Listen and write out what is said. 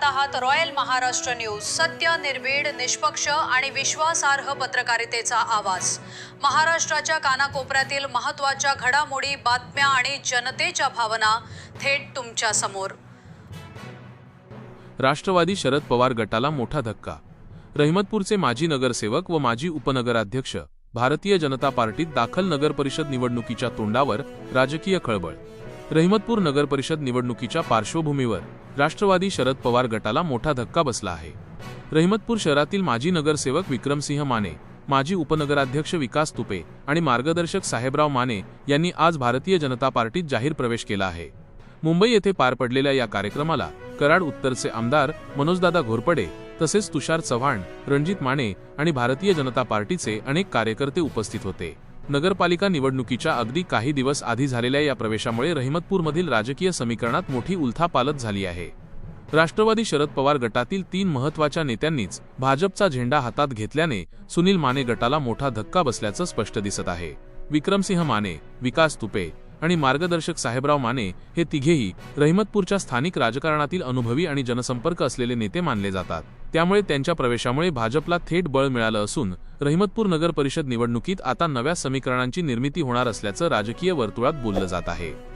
पाहत आहात royal Maharashtra news. सत्य निर्भीड निष्पक्ष आणि विश्वासार्ह पत्रकारितेचा आवाज. महाराष्ट्राच्या कानाकोपऱ्यातील महत्त्वाच्या घडामोडी बातम्या आणि जनतेच्या भावना थेट तुमच्यासमोर. राष्ट्रवादी शरद पवार गटाला मोठा धक्का. रहिमतपूरचे माजी नगरसेवक व माजी उपनगराध्यक्ष भारतीय जनता पार्टीत दाखल नगरपरिषद निवडणुकीच्या तोंडावर राजकीय खळबळ. रहिमतपूर नगरपरिषद निवडणुकीच्या पार्श्वभूमीवर राष्ट्रवादी शरद पवार गटाला मोठा धक्का बसला आहे. रहिमतपूर शहरातील माजी नगरसेवक विक्रमसिंह माने माजी उपनगराध्यक्ष विकास तुपे आणि मार्गदर्शक साहेबराव माने यांनी आज भारतीय जनता पार्टीत जाहीर प्रवेश केला आहे. मुंबई येथे पार पडलेल्या या कार्यक्रमाला कराड उत्तरचे आमदार मनोजदादा घोरपडे तसेच तुषार चव्हाण रणजित माने आणि भारतीय जनता पार्टीचे अनेक कार्यकर्ते उपस्थित होते. नगरपालिका निवडणुकीच्या अगदी काही दिवस आधी झालेल्या या प्रवेशामुळे रहिमतपूरमधील राजकीय समीकरणात मोठी उलथापालत झाली आहे. राष्ट्रवादी शरद पवार गटातील तीन महत्त्वाच्या नेत्यांनीच भाजपचा झेंडा हातात घेतल्याने सुनील माने गटाला मोठा धक्का बसल्याचं स्पष्ट दिसत आहे. विक्रमसिंह माने विकास तुपे आणि मार्गदर्शक साहेबराव माने हे तिघेही रहिमतपूरच्या स्थानिक राजकारणातील अनुभवी आणि जनसंपर्क असलेले नेते मानले जातात. त्यामुळे त्यांच्या प्रवेशामुळे भाजपला थेट बळ मिळालं असून रहिमतपूर नगर परिषद निवडणुकीत आता नव्या समीकरणांची निर्मिती होणार असल्याचं राजकीय वर्तुळात बोललं जात आहे.